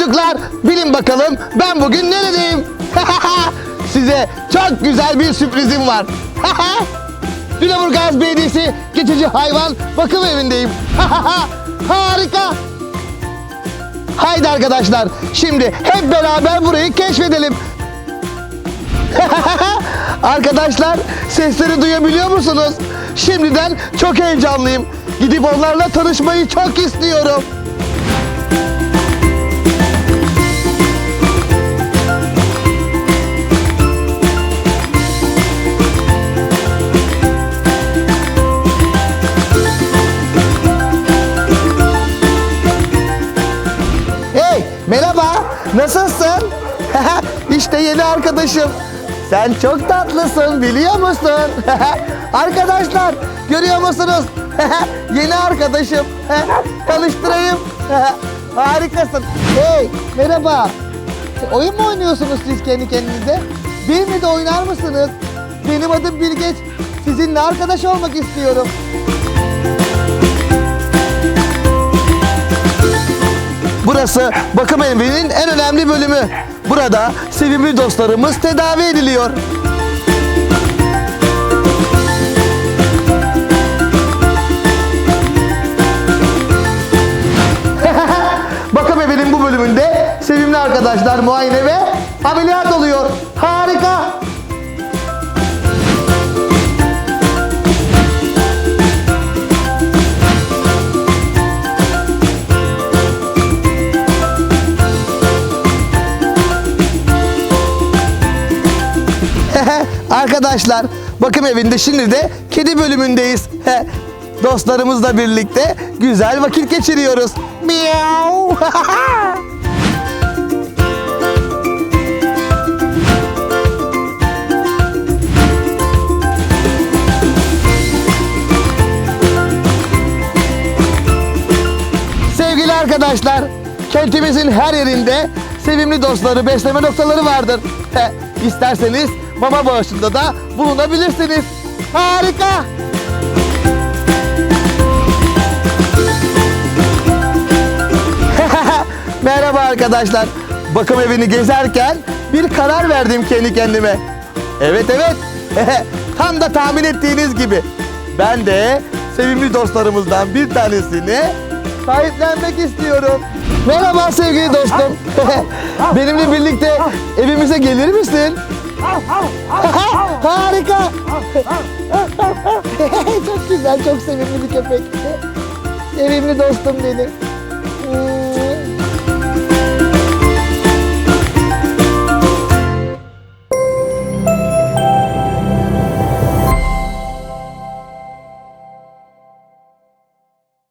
Çocuklar bilin bakalım ben bugün neredeyim? Size çok güzel bir sürprizim var. Lüleburgaz Belediyesi Geçici Hayvan Bakım Evi'ndeyim. Harika. Haydi arkadaşlar şimdi hep beraber burayı keşfedelim. Arkadaşlar sesleri duyabiliyor musunuz? Şimdiden çok heyecanlıyım. Gidip onlarla tanışmayı çok istiyorum. Nasılsın? işte yeni arkadaşım. Sen çok tatlısın biliyor musun? Arkadaşlar görüyor musunuz? yeni arkadaşım. Tanıştırayım. Harikasın. Hey merhaba. Oyun mu oynuyorsunuz siz kendi kendinize? Benimle de oynar mısınız? Benim adım Bilgeç. Sizinle arkadaş olmak istiyorum. Burası bakım evinin en önemli bölümü. Burada sevimli dostlarımız tedavi ediliyor. bakım evinin bu bölümünde sevimli arkadaşlar muayene ve ameliyat oluyor. Harika. Arkadaşlar bakım evinde şimdi de kedi bölümündeyiz. Dostlarımızla birlikte güzel vakit geçiriyoruz. Miau. Sevgili arkadaşlar, kentimizin her yerinde sevimli dostları, besleme noktaları vardır. He, İsterseniz mama bağışında da bulunabilirsiniz. Harika! Merhaba arkadaşlar. Bakım evini gezerken bir karar verdim kendi kendime. Evet evet. Tam da tahmin ettiğiniz gibi. Ben de sevimli dostlarımızdan bir tanesini sahiplenmek istiyorum. Merhaba sevgili dostum. Benimle birlikte evimize gelir misin? Harika. çok güzel, çok sevimli bir köpek. Sevimli dostum benim. Hmm.